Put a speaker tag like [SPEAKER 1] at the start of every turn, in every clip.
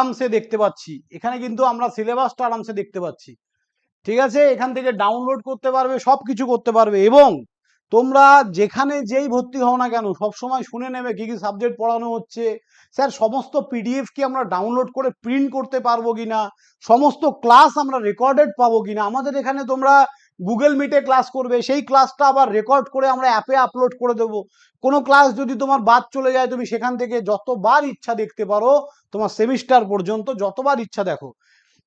[SPEAKER 1] আরামসে দেখতে পাচ্ছি। এখানে কিন্তু আমরা সিলেবাসটা আরামসে দেখতে পাচ্ছি। ঠিক আছে? এখান থেকে ডাউনলোড করতে পারবে সব কিছু করতে পারবে এবং তোমরা যেখানে যেই ভর্তি হও না কেন, সবসময় শুনে নেবে কি কি সাবজেক্ট পড়ানো হচ্ছে। স্যার, সমস্ত পিডিএফ কি আমরা ডাউনলোড করে প্রিন্ট করতে পারব কিনা? সমস্ত ক্লাস আমরা রেকর্ডেড পাবো কিনা? আমাদের এখানে তোমরা গুগল মিটে ক্লাস করবে, সেই ক্লাসটা আবার রেকর্ড করে আমরা অ্যাপে আপলোড করে দেবো। কোনো ক্লাস যদি তোমার বাদ চলে যায়, তুমি সেখান থেকে যতবার ইচ্ছা দেখতে পারো, তোমার সেমিস্টার পর্যন্ত যতবার ইচ্ছা দেখো।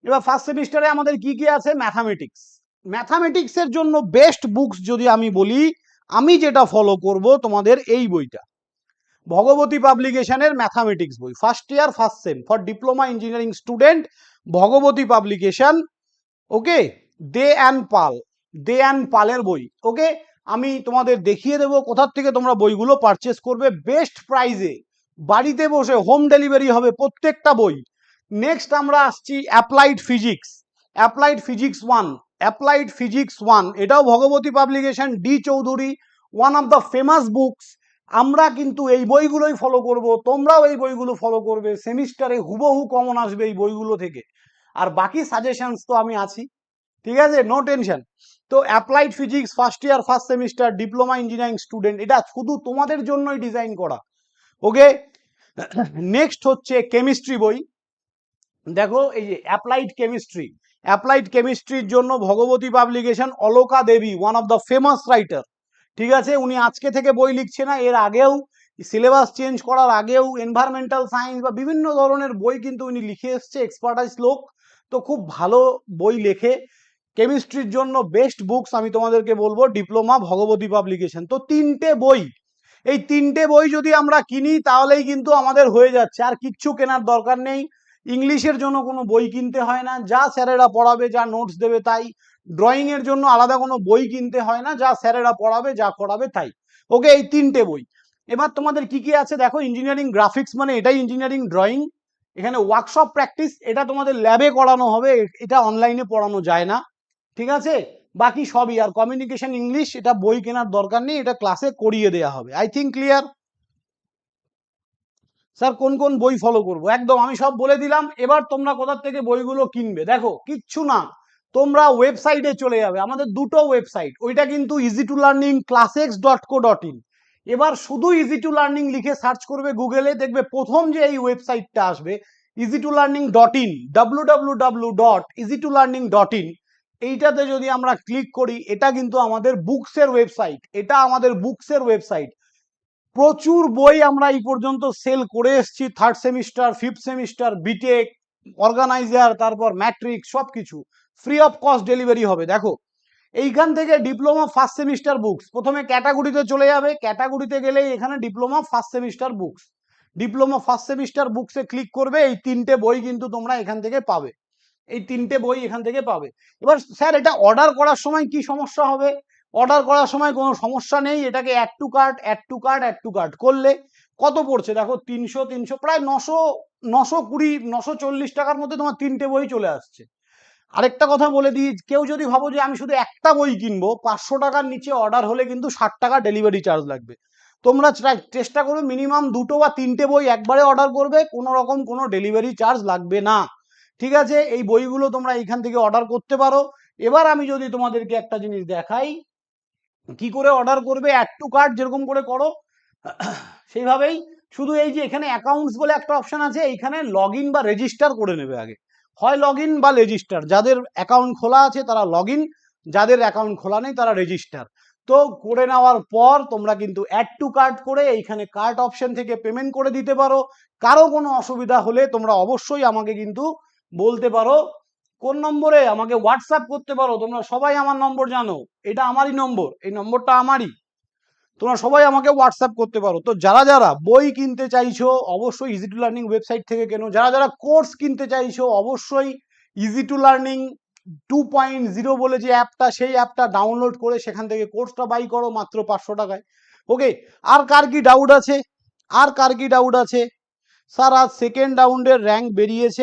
[SPEAKER 1] এবার ফার্স্ট সেমিস্টারে আমাদের কি কি আছে? ম্যাথামেটিক্স ম্যাথামেটিক্সের জন্য বেস্ট বুকস যদি আমি বলি, আমি যেটা ফলো করব তোমাদের এই বইটা। ভগবতী পাবলিকেশনের ম্যাথামেটিক্স বই। First year first sem for diploma engineering student Bhagwati publication okay Dey and Pal Dey and পালের বই। ওকে আমি তোমাদের দেখিয়ে দেবো কোথার থেকে তোমরা বইগুলো পারচেস করবে। বেস্ট প্রাইজে বাড়িতে বসে হোম ডেলিভারি হবে প্রত্যেকটা বই। নেক্সট আমরা আসছি applied physics applied physics one applied physics one এটাও Bhagwati publication D Chowdhury one of the famous books আমরা কিন্তু এই বইগুলোই ফলো করব। তোমরাও এই বইগুলো ফলো করবে। সেমিস্টারে হুবহু কমন আসবে এই বইগুলো থেকে। আর বাকি সাজেশনস তো আমি আছি। ঠিক আছে? নো টেনশন তো applied physics first year first semester diploma engineering student এটা শুধু তোমাদের জন্যই ডিজাইন করা। ওকে নেক্সট হচ্ছে কেমিস্ট্রি বই। দেখো, এই যে অ্যাপ্লাইড কেমিস্ট্রি অ্যাপ্লাইড কেমিস্ট্রির জন্য Bhagwati publication Aloka Devi one of the famous writer ঠিক আছে? উনি আজকে থেকে বই লিখছে না, এর আগেও সিলেবাস চেঞ্জ করার আগেও এনভায়রনমেন্টাল সায়েন্স বা বিভিন্ন ধরনের বই কিন্তু উনি লিখে এসছে এক্সপার্টাইজ লোক। তো খুব ভালো বই লেখে। কেমিস্ট্রির জন্য বেস্ট বুকস আমি তোমাদেরকে বলব ডিপ্লোমা ভগবতী পাবলিকেশন তো তিনটে বই, এই তিনটে বই যদি আমরা কিনি, তাহলেই কিন্তু আমাদের হয়ে যাচ্ছে। আর কিচ্ছু কেনার দরকার নেই। ইংলিশের জন্য কোনো বই কিনতে হয় না। যা স্যারেরা পড়াবে, যা নোটস দেবে, তাই। ড্রয়িং এর জন্য আলাদা কোনো বই কিনতে হয় না। যা স্যারেরা পড়াবে, যা করাবে তাই। ওকে, এই তিনটে বই। এবার তোমাদের কি কি আছে? দেখো ইঞ্জিনিয়ারিং গ্রাফিক্স মানে এটাই ইঞ্জিনিয়ারিং ড্রয়িং এখানে ওয়ার্কশপ প্র্যাকটিস এটা তোমাদের ল্যাবে করানো হবে। এটা অনলাইনে পড়ানো যায় না। ঠিক আছে? বাকি সবই, আর কমিউনিকেশন ইংলিশ এটা বই কেনার দরকার নেই, এটা ক্লাসে করিয়ে দেওয়া হবে। আই থিঙ্ক ক্লিয়ার স্যার কোন কোন বই ফলো করব? একদম, আমি সব বলে দিলাম, এবার তোমরা কোথার থেকে বইগুলো কিনবে? দেখো, কিচ্ছু না। তোমরা ওয়েবসাইটে চলে যাবে, আমাদের দুটো ওয়েবসাইট ওইটা কিন্তু easy to learning classes dot co dot in এবার শুধু ইজি টু লার্নিং লিখে সার্চ করবে গুগলে দেখবে প্রথম যে এই ওয়েবসাইটটা আসবে easy to learning dot in W W W dot easy to learning dot in এইটাতে যদি আমরা ক্লিক করি, এটা কিন্তু আমাদের বুকসের ওয়েবসাইট এটা আমাদের বুকসের ওয়েবসাইট প্রচুর বই আমরা এই পর্যন্ত সেল করে এসেছি third semester fifth semester B Tech organiser তারপর ম্যাট্রিক সব কিছু ফ্রি অফ কস্ট ডেলিভারি হবে, দেখো। এইখান থেকে ডিপ্লোমা ফার্স্ট সেমিস্টার বুকস প্রথমে ক্যাটাগরিতে চলে যাবে ক্যাটাগরিতে গেলেই এখানে diploma first semester books diploma first semester books click করবে, এই তিনটে বই কিন্তু তোমরা এখান থেকে পাবে। এই তিনটে বই এখান থেকে পাবে। এবার স্যার, এটা অর্ডার করার সময় কি সমস্যা হবে? অর্ডার করার সময় কোনো সমস্যা নেই, এটাকে add to cart add to cart add to cart করলে কত পড়ছে? দেখো, তিনশো তিনশো, প্রায় নশো নশো কুড়ি, নশো চল্লিশ টাকার মধ্যে তোমার তিনটে বই চলে আসছে। আরেকটা কথা বলে দিই, কেউ যদি ভাবো যে আমি শুধু একটা বই কিনবো, পাঁচশো টাকার নিচে অর্ডার হলে কিন্তু ষাট টাকা ডেলিভারি চার্জ লাগবে। তোমরা চেষ্টা করবে মিনিমাম দুটো বা তিনটে বই একবারে অর্ডার করবে, কোনো রকম কোনো ডেলিভারি চার্জ লাগবে না। ঠিক আছে? এই বইগুলো তোমরা এখান থেকে অর্ডার করতে পারো। এবার আমি যদি তোমাদেরকে একটা জিনিস দেখাই, কি করে অর্ডার করবে? অ্যাড টু কার্ড যেরকম করে করো, সেইভাবেই। শুধু এই যে এখানে অ্যাকাউন্টস বলে একটা অপশন আছে, এইখানে লগ বা রেজিস্টার করে নেবে আগে। হয় লগ বা রেজিস্টার যাদের অ্যাকাউন্ট খোলা আছে তারা লগ যাদের অ্যাকাউন্ট খোলা নেই তারা রেজিস্টার তো করে নেওয়ার পর তোমরা কিন্তু অ্যাড টু কার্ড করে এইখানে কার্ড অপশন থেকে পেমেন্ট করে দিতে পারো। কারও কোনো অসুবিধা হলে তোমরা অবশ্যই আমাকে কিন্তু বলতে পারো, কোন নম্বরে? আমাকে হোয়াটসঅ্যাপ করতে পারো। তোমরা সবাই আমার নম্বর জানো। এটা আমারই নম্বর। এই নম্বরটা আমারই। তোমরা সবাই আমাকে হোয়াটসঅ্যাপ করতে পারো। তো যারা যারা বই কিনতে চাইছো, অবশ্যই ইজি টু লার্নিং ওয়েবসাইট থেকে কেনো। যারা যারা কোর্স কিনতে চাইছো, অবশ্যই easy to learning two point zero বলে যে অ্যাপটা, সেই অ্যাপটা ডাউনলোড করে সেখান থেকে কোর্সটা বাই করো মাত্র পাঁচশো টাকায়। ওকে আর কার কি ডাউট আছে? আর কার কি ডাউট আছে? স্যার, আজ সেকেন্ড রাউন্ডের র্যাঙ্ক বেরিয়েছে।